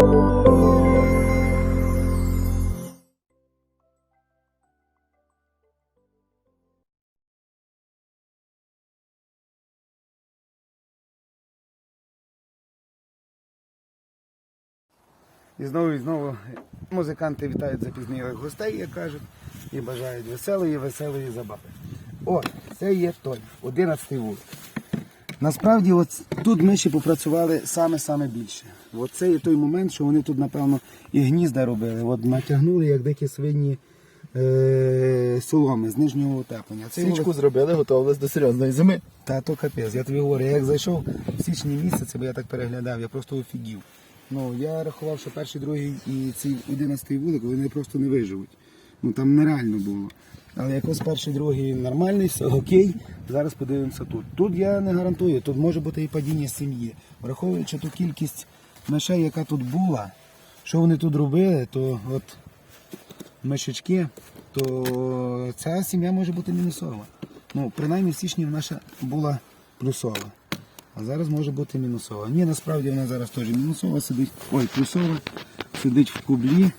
І знову і знову музиканти вітають запізнілих гостей, як кажуть, і бажають веселої, веселої забави. От, це є той, 11 вулик. Насправді, от тут ми ще попрацювали саме-саме більше. От це є той момент, що вони тут, напевно, і гнізда робили. От натягнули, як дикі свині е- соломи з нижнього утеплення. Цей вулик- зробили, готувалися до серйозної зими. та то капець, я тобі говорю, я як зайшов в січні місяці, бо я так переглядав, я просто офігів. Ну, я рахував, що перший, другий і цей одинадцятий вулик вони просто не виживуть. Ну там нереально було. Але якось перший, другий нормальний, все окей. Зараз подивимося тут. Тут я не гарантую, тут може бути і падіння сім'ї. Враховуючи ту кількість мишей, яка тут була, що вони тут робили, то от мишечки, то ця сім'я може бути мінусова. Ну, принаймні в січні вона була плюсова. А зараз може бути мінусова. Ні, насправді вона зараз теж мінусова, сидить, ой, плюсова, сидить в кублі.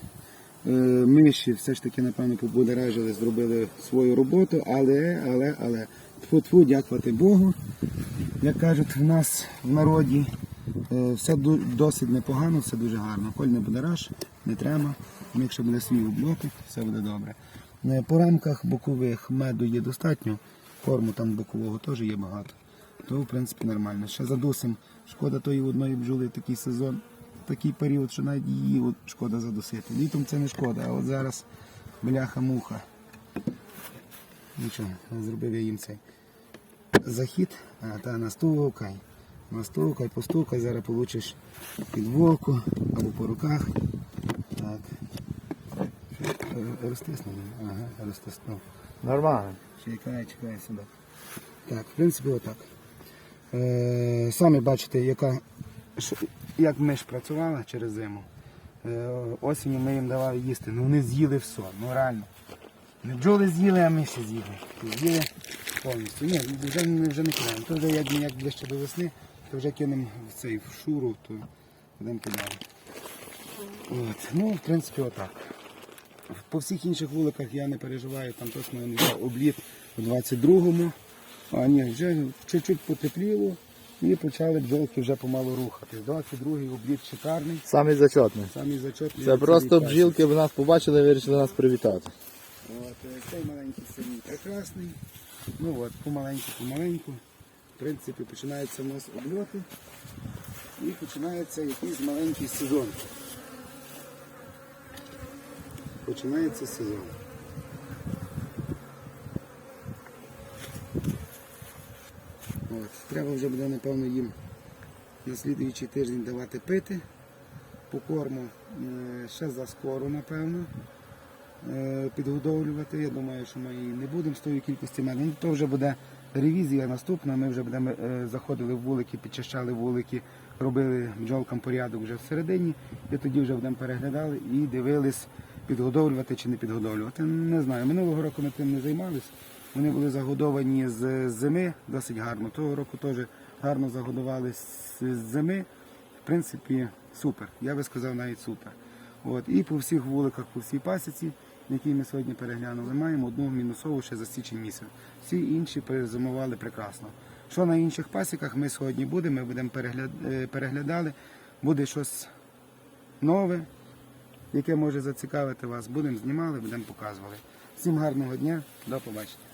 Е, Миші все ж таки, напевно, побудеражили, зробили свою роботу, але, але, але, тьфу-тьфу, дякувати Богу. Як кажуть в нас в народі, е, все досить непогано, все дуже гарно. Коль не буде раш, не треба. Якщо буде свій обльотик, все буде добре. Е, По рамках бокових меду є достатньо, корму там бокового теж є багато. То в принципі нормально. Ще задусим. Шкода тої одної бджоли такий сезон, такий період, що навіть її от шкода задусити. Літом це не шкода, а от зараз бляха-муха. Нічого, зробив я їм цей захід, а та настукай. Настукай, постукай, зараз получиш під вовку або по руках. Так. Розтиснув. Ага, розтиснув. Нормально. Чекай, чекай сюди. Так, в принципі, отак. Е, самі бачите, яка, як миш працювала через зиму. Е, осінню ми їм давали їсти. Ну вони з'їли все, ну реально. Не бджоли з'їли, а миші з'їли. З'їли повністю. Ні, вже, не- вже не кидаємо. То вже як, як ближче до весни, то вже кинемо в цей в шуру, то будемо кидати. От. Ну, в принципі, отак. По всіх інших вуликах я не переживаю, там точно не обліт у 22-му. А ні, вже чуть-чуть потепліло і почали бджолки вже помалу рухатись. 22-й обліт шикарний, Самий зачетний. самий зачетний. Це просто бджілки в нас побачили і вирішили нас привітати. От, е, цей маленький синій прекрасний. Ну от, помаленьку, помаленьку. В принципі, починаються у нас обльоти і починається якийсь маленький сезон. Починається сезон. Треба вже буде, напевно, їм на слідуючий тиждень давати пити по корму. Е, Ще за скоро, напевно е, підгодовлювати. Я думаю, що ми і не будемо з тою кількості меду. Ну, то вже буде ревізія наступна. Ми вже будемо е, заходили в вулики, підчищали вулики, робили бджолкам порядок вже всередині, і тоді вже будемо переглядали і дивились, підгодовлювати чи не підгодовлювати. Не знаю. Минулого року ми тим не займалися. Вони були загодовані з зими досить гарно. Того року теж гарно загодували з зими. В принципі, супер. Я би сказав навіть супер. От, і по всіх вуликах, по всій пасіці, які ми сьогодні переглянули, маємо одну мінусову ще за січень місяць. Всі інші перезимували прекрасно. Що на інших пасіках ми сьогодні будемо, ми будемо е, переглядали, буде щось нове, яке може зацікавити вас. Будемо знімали, будемо показували. Всім гарного дня, до побачення.